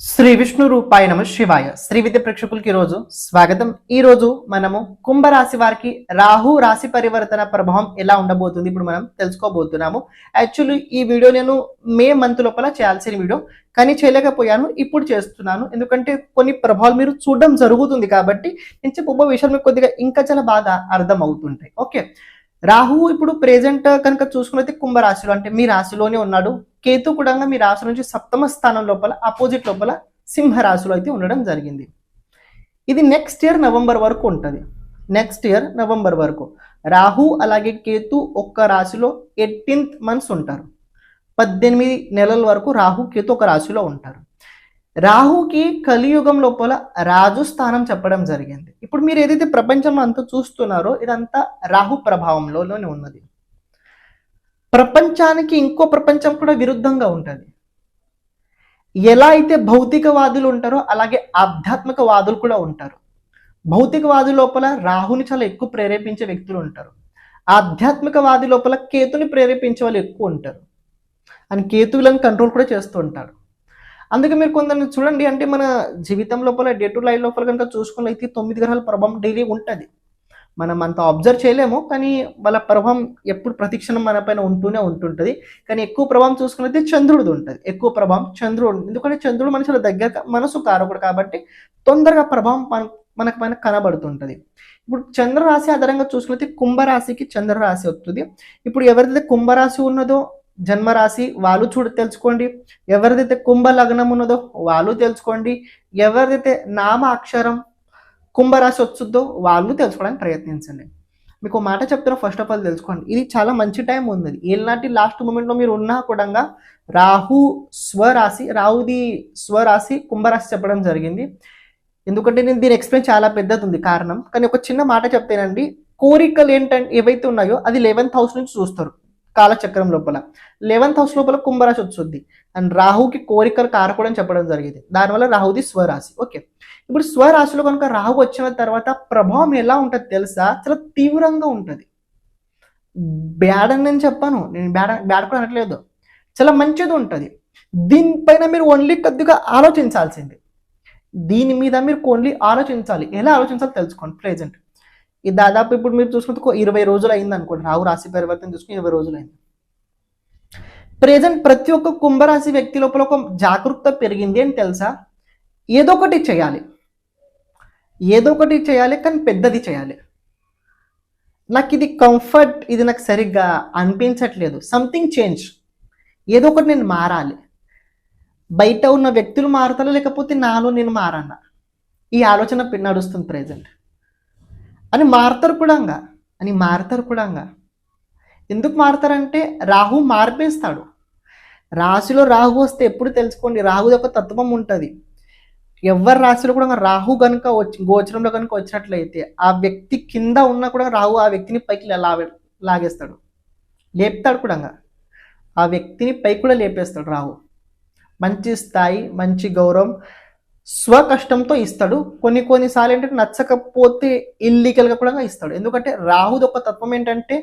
శ్రీ విష్ణు రూపాయ నమ శివాయ. శ్రీ విద్య ప్రేక్షకులకి ఈరోజు స్వాగతం. ఈ రోజు మనము కుంభరాశి వారికి రాహు రాశి పరివర్తన ప్రభావం ఎలా ఉండబోతుంది ఇప్పుడు మనం తెలుసుకోబోతున్నాము. యాక్చువల్లీ ఈ వీడియో నేను మే మంత్ లోపల చేయాల్సిన వీడియో కానీ చేయలేకపోయాను ఇప్పుడు చేస్తున్నాను. ఎందుకంటే కొన్ని ప్రభావాలు మీరు చూడడం జరుగుతుంది కాబట్టి నేను చెప్పబో విషయాలు మీకు కొద్దిగా ఇంకా చాలా బాగా అర్థం అవుతుంటాయి ఓకే. రాహు ఇప్పుడు ప్రెజెంట్ కనుక చూసుకున్నైతే కుంభరాశిలో అంటే మీ రాశిలోనే ఉన్నాడు. కేతు కూడా మీ రాశి నుంచి సప్తమ స్థానం లోపల ఆపోజిట్ లోపల సింహరాశిలో అయితే ఉండడం జరిగింది. ఇది నెక్స్ట్ ఇయర్ నవంబర్ వరకు ఉంటుంది. నెక్స్ట్ ఇయర్ నవంబర్ వరకు. రాహు అలాగే కేతు ఒక్క రాశిలో ఎయిటీన్త్ మంత్స్ ఉంటారు. పద్దెనిమిది నెలల వరకు రాహు కేతు ఒక రాశిలో ఉంటారు. రాహుకి కలియుగం లోపల రాజు స్థానం చెప్పడం జరిగింది. ఇప్పుడు మీరు ఏదైతే ప్రపంచంలో అంతా చూస్తున్నారో ఇదంతా రాహు ప్రభావంలోనే ఉన్నది. ప్రపంచానికి ఇంకో ప్రపంచం కూడా విరుద్ధంగా ఉంటుంది. ఎలా అయితే భౌతికవాదులు ఉంటారో అలాగే ఆధ్యాత్మికవాదులు కూడా ఉంటారు. భౌతికవాది లోపల రాహుని చాలా ఎక్కువ ప్రేరేపించే వ్యక్తులు ఉంటారు. ఆధ్యాత్మికవాది లోపల కేతుని ప్రేరేపించే వాళ్ళు ఎక్కువ ఉంటారు. అని కేతువులను కంట్రోల్ కూడా చేస్తూ ఉంటారు అందుకే మీరు కొందరిని చూడండి అంటే మన జీవితం లోపల డే టు లైఫ్ లోపల కనుక చూసుకున్నైతే తొమ్మిది గ్రహాల ప్రభావం డైలీ ఉంటుంది. మనం అంత అబ్జర్వ్ చేయలేము కానీ వాళ్ళ ప్రభావం ఎప్పుడు ప్రతిక్షణం మన పైన ఉంటూనే ఉంటుంటుంది. కానీ ఎక్కువ ప్రభావం చూసుకున్నది చంద్రుడిది ఉంటుంది. ఎక్కువ ప్రభావం చంద్రుడు ఎందుకంటే చంద్రుడు మనుషుల దగ్గర మనసు కారకుడు కాబట్టి తొందరగా ప్రభావం మన మనకు పైన కనబడుతుంటుంది. ఇప్పుడు చంద్రరాశి ఆధారంగా చూసుకున్నది కుంభరాశికి చంద్రరాశి వస్తుంది. ఇప్పుడు ఎవరిదైతే కుంభరాశి ఉన్నదో జన్మరాశి వాళ్ళు చూడ తెలుసుకోండి. ఎవరిదైతే కుంభ లగ్నం ఉన్నదో వాళ్ళు తెలుసుకోండి. ఎవరిదైతే నామ అక్షరం కుంభరాశి వచ్చుద్దో వాళ్ళు తెలుసుకోవడానికి ప్రయత్నించండి. మీకు మాట చెప్తున్నా ఫస్ట్ ఆఫ్ ఆల్ తెలుసుకోండి. ఇది చాలా మంచి టైం ఉంది. ఏనాటి లాస్ట్ మూమెంట్లో మీరు ఉన్నా కూడా రాహు స్వరాశి రాహుది స్వరాశి కుంభరాశి చెప్పడం జరిగింది. ఎందుకంటే నేను దీని ఎక్స్ప్లెయిన్ చాలా పెద్దది ఉంది కారణం. కానీ ఒక చిన్న మాట చెప్తేనండి. కోరికలు ఏంటంటే ఏవైతే ఉన్నాయో అది లెవెన్త్ హౌస్ నుంచి చూస్తారు. కాలచక్రం లోపల. లెవెన్త్ హౌస్ లోపల కుంభరాశి వస్తుంది అండ్ రాహుకి కోరికలు కారకూడని అని చెప్పడం జరిగింది. దానివల్ల రాహుది స్వరాశి. ఓకే. ఇప్పుడు స్వరాశిలో కనుక రాహు వచ్చిన తర్వాత ప్రభావం ఎలా ఉంటుంది తెలుసా? చాలా తీవ్రంగా ఉంటుంది. బ్యాడ్ అని నేను చెప్పాను. నేను బ్యాడ్ బ్యాడ్ కూడా అనట్లేదు. చాలా మంచిది ఉంటుంది. దీనిపైన మీరు ఓన్లీ కొద్దిగా ఆలోచించాల్సింది. దీని మీద మీరు ఓన్లీ ఆలోచించాలి. ఎలా ఆలోచించాలో తెలుసుకోండి. ప్రెజెంట్. ఇది దాదాపు ఇప్పుడు మీరు చూసుకుంటే ఒక ఇరవై రోజులు అయింది అనుకోండి. రాహు రాశి పరివర్తన చూసుకుని ఇరవై రోజులు అయింది. ప్రెజెంట్ ప్రతి ఒక్క కుంభరాశి వ్యక్తి లోపల ఒక జాగరూకత పెరిగింది అని తెలుసా? ఏదో ఒకటి చేయాలి. ఏదో ఒకటి చేయాలి కానీ పెద్దది చేయాలి. నాకు ఇది కంఫర్ట్ ఇది నాకు సరిగ్గా అనిపించట్లేదు. సంథింగ్ చేంజ్ ఏదో ఒకటి నేను మారాలి. బయట ఉన్న వ్యక్తులు మారుతారా లేకపోతే నాలో నేను మారన్నా ఈ ఆలోచన నడుస్తుంది ప్రెజెంట్ అని మారుతారు కూడా అని మారుతారు కూడా ఎందుకు మారుతారంటే రాహు మార్పేస్తాడు. రాశిలో రాహు వస్తే ఎప్పుడు తెలుసుకోండి రాహు యొక్క తత్వం ఉంటుంది. ఎవరి రాశిలో కూడా రాహు కనుక వచ్చి గోచరంలో కనుక వచ్చినట్లయితే ఆ వ్యక్తి కింద ఉన్నా కూడా రాహు ఆ వ్యక్తిని పైకి లా లాగేస్తాడు. లేపుతాడు కూడా ఆ వ్యక్తిని పైకి కూడా లేపేస్తాడు రాహు. మంచి స్థాయి మంచి గౌరవం స్వకష్టంతో ఇస్తాడు. కొన్ని కొన్నిసార్లు ఏంటంటే నచ్చకపోతే ఇల్లీగల్గా కూడా ఇస్తాడు. ఎందుకంటే రాహుది ఒక తత్వం ఏంటంటే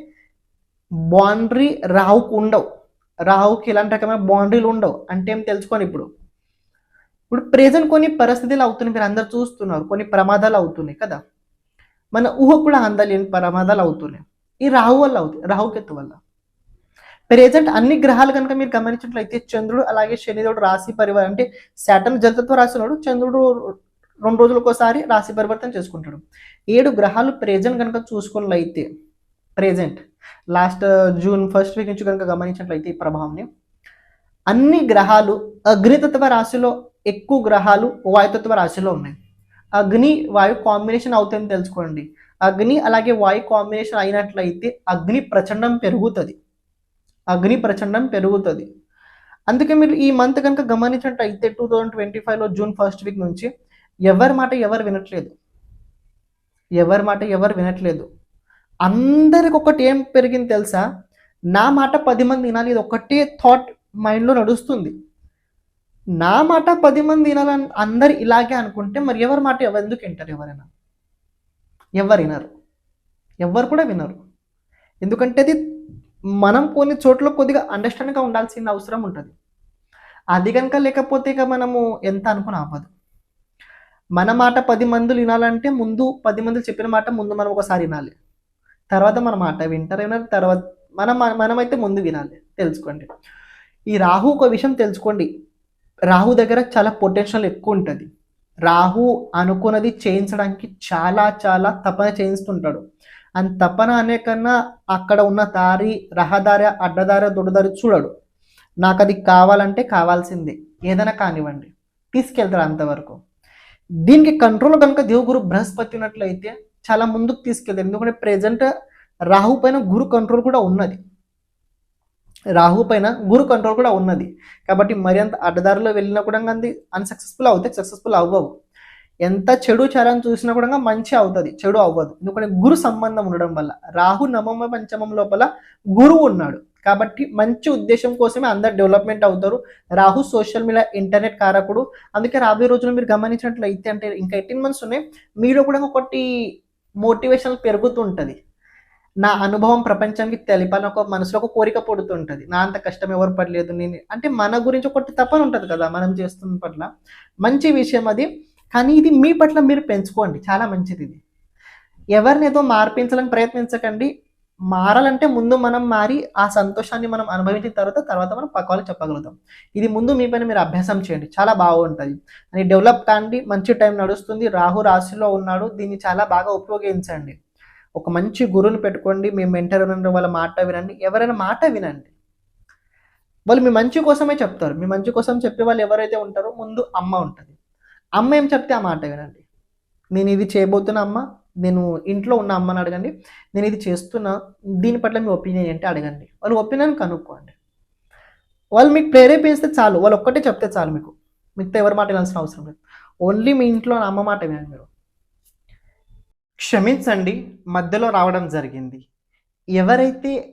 బౌండరీ రాహుకు ఉండవు. రాహుకి ఇలాంటి రకమైన బౌండరీలు ఉండవు. అంటే ఏం తెలుసుకొని ఇప్పుడు. ఇప్పుడు ప్రజెంట్ కొన్ని పరిస్థితులు అవుతున్నాయి. మీరు అందరు చూస్తున్నారు. కొన్ని ప్రమాదాలు అవుతున్నాయి కదా. మన ఊహ కూడా అందలేని ప్రమాదాలు అవుతున్నాయి. ఈ రాహు వల్ల అవుతుంది. రాహుకెత్తు వల్ల. ప్రెజెంట్ అన్ని గ్రహాలు కనుక మీరు గమనించినట్లయితే చంద్రుడు అలాగే శనిదేవుడు రాశి పరివారం అంటే శాటన్ జలతత్వ రాశి ఉన్నాడు చంద్రుడు రెండు రోజులకోసారి ఒకసారి రాశి పరివర్తన చేసుకుంటాడు. ఏడు గ్రహాలు ప్రెజెంట్ కనుక చూసుకున్నట్లయితే present last June first week నుంచి కనుక గమనించినట్లయితే ఈ ప్రభావంని అన్ని గ్రహాలు అగ్నితత్వ రాశిలో ఎక్కువ గ్రహాలు వాయుతత్వ రాశిలో ఉన్నాయి. అగ్ని వాయు కాంబినేషన్ అవుతుందని తెలుసుకోండి. అగ్ని అలాగే వాయు కాంబినేషన్ అయినట్లయితే అగ్ని ప్రచండం పెరుగుతుంది. అగ్ని ప్రచండం పెరుగుతుంది. అందుకే మీరు ఈ మంత్ కనుక గమనించినట్టయితే టూ థౌజండ్ ట్వంటీ ఫైవ్లో జూన్ ఫస్ట్ వీక్ నుంచి ఎవరి మాట ఎవరు వినట్లేదు. ఎవరి మాట ఎవరు వినట్లేదు. అందరికి ఒకటి ఏం పెరిగింది తెలుసా? నా మాట పది మంది వినాలి ఇది ఒకటే థాట్ మైండ్లో నడుస్తుంది. నా మాట పది మంది వినాలని అందరు ఇలాగే అనుకుంటే మరి ఎవరి మాట ఎవరు ఎందుకు వింటారు ఎవరైనా? ఎవరు వినరు. ఎవరు కూడా వినరు. ఎందుకంటే అది మనం కొన్ని చోట్ల కొద్దిగా అండర్స్టాండ్గా ఉండాల్సిన అవసరం ఉంటుంది. అది కనుక లేకపోతే ఇక మనము ఎంత అనుకుని ఆపదు. మన మాట పది మందులు వినాలంటే ముందు పది మంది చెప్పిన మాట ముందు మనం ఒకసారి వినాలి. తర్వాత మన మాట వింటారు వినాలి తర్వాత మనం మనమైతే ముందు వినాలి. తెలుసుకోండి. ఈ రాహు ఒక విషయం తెలుసుకోండి. రాహు దగ్గర చాలా పొటెన్షియల్ ఎక్కువ ఉంటుంది. రాహు అనుకున్నది చేయించడానికి చాలా చాలా తపన చేయిస్తుంటాడు. అండ్ తపన అనే కన్నా అక్కడ ఉన్న దారి రహదారి అడ్డదారి దొడ్డదారి చూడడు. నాకు అది కావాలంటే కావాల్సిందే. ఏదైనా కానివ్వండి. తీసుకెళ్తాడు అంతవరకు. దీనికి కంట్రోల్ కనుక దేవగురు బృహస్పతి ఉన్నట్లయితే చాలా ముందుకు తీసుకెళ్తాడు. ఎందుకంటే ప్రెజెంట్ రాహు పైన గురు కంట్రోల్ కూడా ఉన్నది. రాహు పైన గురు కంట్రోల్ కూడా ఉన్నది. కాబట్టి మరి అంత అడ్డదారిలో వెళ్ళినా కూడా అంది అన్సక్సెస్ఫుల్ అవుతాయి సక్సెస్ఫుల్ అవ్వవు. ఎంత చెడు చరం చూసినా కూడా మంచి అవుతుంది చెడు అవ్వదు. ఎందుకంటే గురు సంబంధం ఉండడం వల్ల రాహు నవమ పంచమం లోపల గురువు ఉన్నాడు. కాబట్టి మంచి ఉద్దేశం కోసమే అందరు డెవలప్మెంట్ అవుతారు. రాహు సోషల్ మీడియా ఇంటర్నెట్ కారకుడు. అందుకే రాబోయే రోజుల్లో మీరు గమనించినట్లయితే అంటే ఇంకా ఎయిటీన్ మంత్స్ ఉన్నాయి. మీలో కూడా ఒకటి మోటివేషన్ పెరుగుతుంటుంది. నా అనుభవం ప్రపంచానికి తెలిపాలని ఒక మనసులో ఒక కోరిక పుడుతుంటుంది. నా అంత కష్టం ఎవరు పడలేదు నేను అంటే మన గురించి ఒకటి తప్పని ఉంటుంది కదా మనం చేస్తున్న పట్ల. మంచి విషయం అది. కానీ ఇది మీ పట్ల మీరు పెంచుకోండి. చాలా మంచిది ఇది. ఎవరిని ఏదో మార్పించాలని ప్రయత్నించకండి. మారాలంటే ముందు మనం మారి ఆ సంతోషాన్ని మనం అనుభవించిన తర్వాత తర్వాత మనం పక్కవాళ్ళు చెప్పగలుగుతాం. ఇది ముందు మీ పైన మీరు అభ్యాసం చేయండి. చాలా బాగుంటుంది. అని డెవలప్ కాండి మంచి టైం నడుస్తుంది. రాహు రాశిలో ఉన్నాడు. దీన్ని చాలా బాగా ఉపయోగించండి. ఒక మంచి గురువుని పెట్టుకోండి. మీ మెంటర్ వినండి వాళ్ళ మాట వినండి. ఎవరైనా మాట వినండి. వాళ్ళు మీ మంచి కోసమే చెప్తారు. మీ మంచి కోసం చెప్పే వాళ్ళు ఎవరైతే ఉంటారో ముందు అమ్మ ఉంటుంది. అమ్మ ఏం చెప్తే ఆ మాట వినండి. నేను ఇది చేయబోతున్నా అమ్మ నేను ఇంట్లో ఉన్న అమ్మని అడగండి. నేను ఇది చేస్తున్నా దీని పట్ల మీ ఒపీనియన్ ఏంటి అడగండి. వాళ్ళు ఒపీనియన్ కనుక్కోండి. వాళ్ళు మీకు ప్రేరేపిస్తే చాలు. వాళ్ళు ఒక్కటే చెప్తే చాలు మీకు. మిగతా ఎవరి మాట వినాల్సిన అవసరం లేదు. ఓన్లీ మీ ఇంట్లో అమ్మ మాట వినండి మీరు. క్షమించండి మధ్యలో రావడం జరిగింది. ఎవరైతే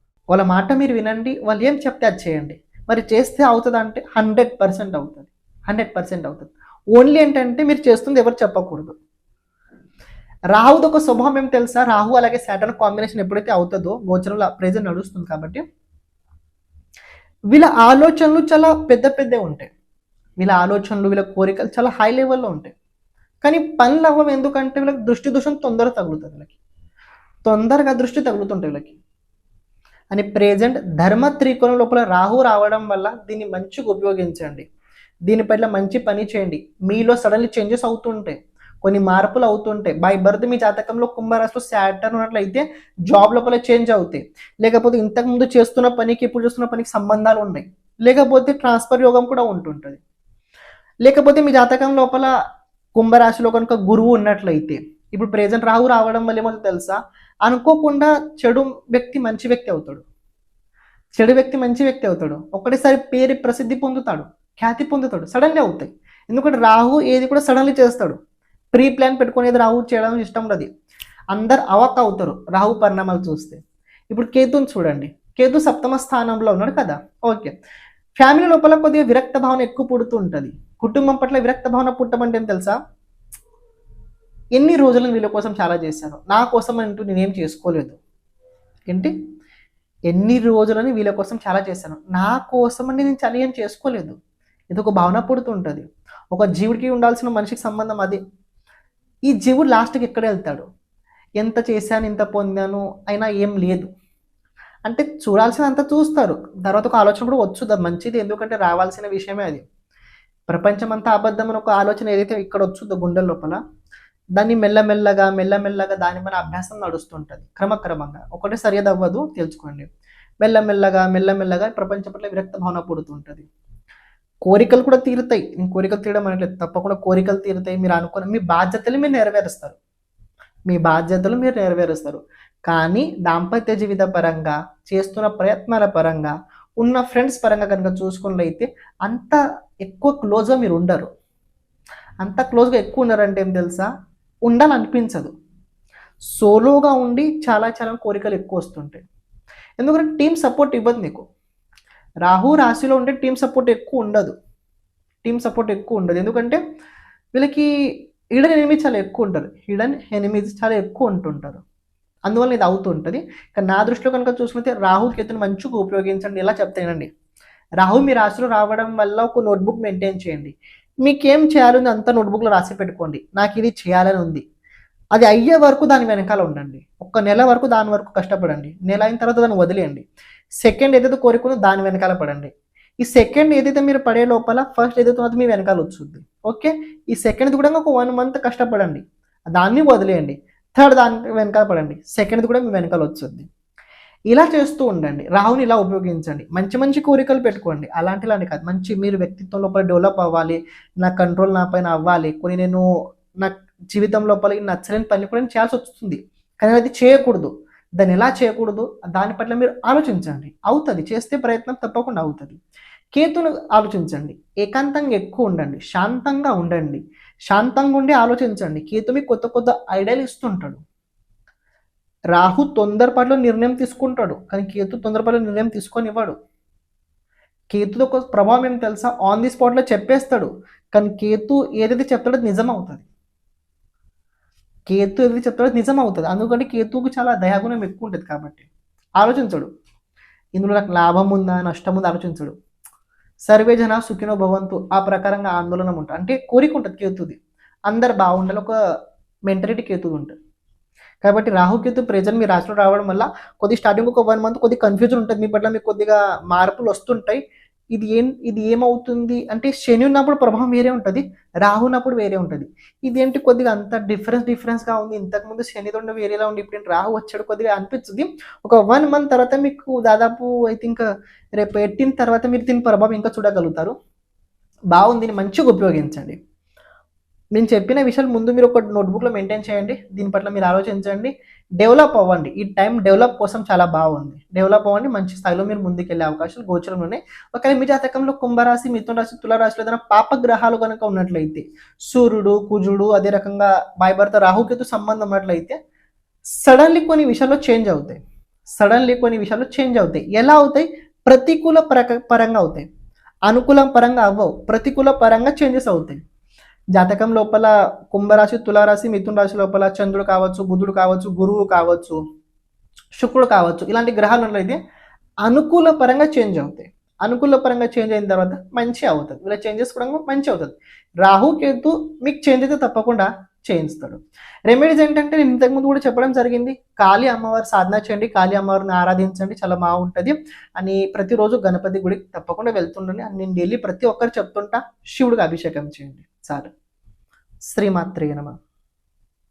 వాళ్ళ మాట మీరు వినండి వాళ్ళు ఏం చెప్తే అది చేయండి. మరి చేస్తే అవుతుంది అంటే హండ్రెడ్ పర్సెంట్ అవుతుంది. హండ్రెడ్ పర్సెంట్ అవుతుంది. ఓన్లీ ఏంటంటే మీరు చేస్తుంది ఎవరు చెప్పకూడదు. రాహుది ఒక స్వభావం ఏం తెలుసా? రాహు అలాగే సాటర్న్ కాంబినేషన్ ఎప్పుడైతే అవుతుందో గోచరంలో ప్రెజెంట్ నడుస్తుంది కాబట్టి వీళ్ళ ఆలోచనలు చాలా పెద్ద పెద్దవి ఉంటాయి. వీళ్ళ ఆలోచనలు వీళ్ళ కోరికలు చాలా హై లెవెల్లో ఉంటాయి. కానీ పనులు అవ్వవు ఎందుకంటే వీళ్ళకి దృష్టి దోషం తొందరగా తగులుతుంది వీళ్ళకి. తొందరగా దృష్టి తగులుతుంటాయి వీళ్ళకి. అని ప్రెజెంట్ ధర్మ త్రికోణం లోపల రాహు రావడం వల్ల దీన్ని మంచిగా ఉపయోగించండి. దీని పట్ల మంచి పని చేయండి. మీలో సడన్లీ చేంజెస్ అవుతుంటాయి. కొన్ని మార్పులు అవుతుంటాయి. బై బర్త్ మీ జాతకంలో కుంభరాశిలో శాటర్ ఉన్నట్లయితే జాబ్ లోపల చేంజ్ అవుతాయి. లేకపోతే ఇంతకుముందు చేస్తున్న పనికి ఇప్పుడు చేస్తున్న పనికి సంబంధాలు ఉన్నాయి. లేకపోతే ట్రాన్స్ఫర్ యోగం కూడా ఉంటుంటుంది. లేకపోతే మీ జాతకం లోపల కుంభరాశిలో కనుక గురువు ఉన్నట్లయితే ఇప్పుడు ప్రెజెంట్ రాహు రావడం వల్ల ఏమో తెలుసా? అనుకోకుండా చెడు వ్యక్తి మంచి వ్యక్తి అవుతాడు. చెడు వ్యక్తి మంచి వ్యక్తి అవుతాడు. ఒకటేసారి పేరు ప్రసిద్ధి పొందుతాడు. ఖ్యాతి పొందుతాడు. సడన్లీ అవుతాయి. ఎందుకంటే రాహు ఏది కూడా సడన్లీ చేస్తాడు. ప్రీ ప్లాన్ పెట్టుకునేది రాహు చేయడం ఇష్టం ఉండదు. అందరు అవక్ అవుతారు రాహు పరిణామాలు చూస్తే. ఇప్పుడు కేతుని చూడండి. కేతు సప్తమ స్థానంలో ఉన్నాడు కదా? ఓకే. ఫ్యామిలీ లోపల కొద్దిగా విరక్త భావన ఎక్కువ పుడుతూ ఉంటుంది. కుటుంబం పట్ల విరక్త భావన పుట్టమంటే తెలుసా? ఎన్ని రోజులు వీళ్ళ కోసం చాలా చేశాను. నా కోసం అంటూ నేనేం చేసుకోలేదు. ఏంటి? ఎన్ని రోజులని వీళ్ళ కోసం చాలా చేశాను. నా కోసం అని నేను చాలా ఏం చేసుకోలేదు. ఇది ఒక భావన పుడుతుంటుంది. ఒక జీవుడికి ఉండాల్సిన మనిషికి సంబంధం అది. ఈ జీవుడు లాస్ట్కి ఎక్కడ వెళ్తాడు? ఎంత చేశాను ఇంత పొందాను అయినా ఏం లేదు. అంటే చూడాల్సినంత చూస్తారు. తర్వాత ఒక ఆలోచన కూడా వచ్చు. మంచిది. ఎందుకంటే రావాల్సిన విషయమే అది. ప్రపంచం అంతా అబద్ధం అని ఒక ఆలోచన ఏదైతే ఇక్కడ వచ్చుద్దో గుండెల లోపల దాన్ని మెల్లమెల్లగా మెల్లమెల్లగా దాని మన అభ్యాసం నడుస్తుంటుంది. క్రమక్రమంగా. ఒకటే సరిగా అవ్వదు తెలుసుకోండి. మెల్లమెల్లగా మెల్లమెల్లగా ప్రపంచం పట్ల విరక్త భావన పుడుతుంటుంది. కోరికలు కూడా తీరుతాయి. నేను కోరికలు తీయడం అనట్లేదు తప్పకుండా కోరికలు తీరుతాయి. మీరు అనుకున్న మీ బాధ్యతలు మీరు నెరవేరుస్తారు. మీ బాధ్యతలు మీరు నెరవేరుస్తారు. కానీ దాంపత్య జీవిత పరంగా చేస్తున్న ప్రయత్నాల పరంగా ఉన్న ఫ్రెండ్స్ పరంగా కనుక చూసుకున్నట్లయితే అంత ఎక్కువ క్లోజ్గా మీరు ఉండరు. అంత క్లోజ్గా ఎక్కువ ఉన్నారంటే ఏం తెలుసా? ఉండాలనిపించదు. సోలోగా ఉండి చాలా చాలా కోరికలు ఎక్కువ వస్తుంటాయి. ఎందుకంటే టీం సపోర్ట్ ఇవ్వదు నీకు. రాహు రాశిలో ఉంటే టీం సపోర్ట్ ఎక్కువ ఉండదు. టీం సపోర్ట్ ఎక్కువ ఉండదు. ఎందుకంటే వీళ్ళకి హిడన్ ఎనిమిది చాలా ఎక్కువ ఉంటారు. హిడన్ ఎనిమిది చాలా ఎక్కువ ఉంటుంటారు. అందువల్ల ఇది అవుతుంటుంది కానీ నా దృష్టిలో కనుక చూసుకుంటే రాహు కేతుని మంచిగా ఉపయోగించండి. ఇలా చెప్తానండి? రాహు మీ రాశిలో రావడం వల్ల ఒక నోట్బుక్ మెయింటైన్ చేయండి. మీకేం చేయాలని అంత నోట్బుక్లో రాసి పెట్టుకోండి. నాకు ఇది చేయాలని ఉంది. అది అయ్యే వరకు దాని వెనకాల ఉండండి. ఒక్క నెల వరకు దాని వరకు కష్టపడండి. నెల అయిన తర్వాత దాన్ని వదిలేయండి. సెకండ్ ఏదైతే కోరుకుని దాని వెనకాల పడండి. ఈ సెకండ్ ఏదైతే మీరు పడే లోపల ఫస్ట్ ఏదైతే ఉన్నదో మీ వెనకాల వచ్చింది ఓకే? ఈ సెకండ్ కూడా ఒక వన్ మంత్ కష్టపడండి. దాన్ని వదిలేయండి. థర్డ్ దాని వెనకాల పడండి. సెకండ్ కూడా మీ వెనకాల వచ్చింది ఇలా చేస్తూ ఉండండి. రాహుని ఇలా ఉపయోగించండి. మంచి మంచి కోరికలు పెట్టుకోండి. అలాంటి కాదు. మంచి మీరు వ్యక్తిత్వం లోపల డెవలప్ అవ్వాలి. నా కంట్రోల్ నా పైన అవ్వాలి. కొన్ని నేను నా జీవితం లోపల ఈ నచ్చలేని పని కూడా నేను చేయాల్సి వస్తుంది. కానీ అది చేయకూడదు. దాన్ని ఎలా చేయకూడదు? దాని పట్ల మీరు ఆలోచించండి. అవుతుంది. చేస్తే ప్రయత్నం తప్పకుండా అవుతుంది. కేతును ఆలోచించండి. ఏకాంతంగా ఎక్కువ ఉండండి. శాంతంగా ఉండండి. శాంతంగా ఉండి ఆలోచించండి. కేతు మీకు కొత్త కొత్త ఐడియాలు ఇస్తుంటాడు. రాహు తొందరపాటులో నిర్ణయం తీసుకుంటాడు. కానీ కేతు తొందరపాటులో నిర్ణయం తీసుకొని ఇవ్వడు కేతుతో ఒక ప్రభావం ఏం తెలుసా? ఆన్ ది స్పాట్లో చెప్పేస్తాడు. కానీ కేతు ఏదైతే చెప్తాడో నిజం అవుతుంది కేతు ఏదైతే చెప్తాడో నిజం అవుతుంది అందుకంటే కేతుకు చాలా దయాగుణం ఎక్కువ ఉంటుంది కాబట్టి. ఆలోచించడు. ఇందులో నాకు లాభం ఉందా నష్టం ఉందా ఆలోచించడు. సర్వే జన సుఖినో భవంతు. ఆ ప్రకారంగా ఆందోళన ఉంటుంది అంటే కోరిక ఉంటుంది కేతుది. అందరు బాగుండాలి. ఒక మెంటాలిటీ కేతుది ఉంటుంది కాబట్టి రాహుకేతు ప్రెజెంట్ మీ రాశిలో రావడం వల్ల కొద్ది స్టార్టింగ్ ఒక వన్ మంత్ కొద్ది కన్ఫ్యూజన్ ఉంటుంది. మీ పట్ల మీకు కొద్దిగా మార్పులు వస్తుంటాయి. ఇది ఏం ఇది ఏమవుతుంది? అంటే శని ఉన్నప్పుడు ప్రభావం వేరే ఉంటుంది. రాహు ఉన్నప్పుడు వేరే ఉంటుంది. ఇదేంటి కొద్దిగా అంత డిఫరెన్స్ డిఫరెన్స్గా ఉంది. ఇంతకుముందు శని దొండ వేరేలా ఉండి ఇప్పుడు రాహు వచ్చాడు కొద్దిగా అనిపిస్తుంది. ఒక వన్ మంత్ తర్వాత మీకు దాదాపు ఐ థింక్ రేపు పెట్టిన తర్వాత మీరు దీని ప్రభావం ఇంకా చూడగలుగుతారు. బాగుంది. మంచిగా ఉపయోగించండి. నేను చెప్పిన విషయాలు ముందు మీరు ఒక నోట్బుక్లో మెయింటైన్ చేయండి. దీని పట్ల మీరు ఆలోచించండి. డెవలప్ అవ్వండి. ఈ టైం డెవలప్ కోసం చాలా బాగుంది. డెవలప్ అవ్వండి. మంచి స్థాయిలో మీరు ముందుకెళ్ళే అవకాశాలు గోచరంలో ఉన్నాయి. ఒకవేళ మీ జాతకంలో కుంభరాశి మిథున రాశి తులరాశిలో ఏదైనా పాప గ్రహాలు కనుక ఉన్నట్లయితే సూర్యుడు కుజుడు అదే రకంగా భాయభర్త రాహుకేతు సంబంధం ఉన్నట్లయితే సడన్లీ కొన్ని విషయాల్లో చేంజ్ అవుతాయి. సడన్లీ కొన్ని విషయాల్లో చేంజ్ అవుతాయి. ఎలా అవుతాయి? ప్రతికూల పరక పరంగా అవుతాయి. అనుకూలం పరంగా అవ్వవు. ప్రతికూల పరంగా చేంజెస్ అవుతాయి. జాతకం లోపల కుంభరాశి తులారాశి మిథున రాశి లోపల చంద్రుడు కావచ్చు బుధుడు కావచ్చు గురువు కావచ్చు శుక్రుడు కావచ్చు ఇలాంటి గ్రహాలు ఉన్నట్లయితే అనుకూల పరంగా చేంజ్ అవుతాయి. అనుకూల పరంగా చేంజ్ అయిన తర్వాత మంచి అవుతుంది. ఇలా చేంజెస్ కూడా మంచి అవుతుంది. రాహు కేతు మీకు చేంజ్ అయితే తప్పకుండా చేయిస్తాడు. రెమెడీస్ ఏంటంటే నేను ఇంతకుముందు కూడా చెప్పడం జరిగింది. కాళీ అమ్మవారి సాధన చేయండి కాళీ అమ్మవారిని ఆరాధించండి చాలా బాగుంటుంది అని ప్రతిరోజు గణపతి గుడికి తప్పకుండా వెళ్తుండండి అని నేను డైలీ ప్రతి ఒక్కరు చెప్తుంటా శివుడికి అభిషేకం చేయండి. చాలు. శ్రీమాత్రే నమ.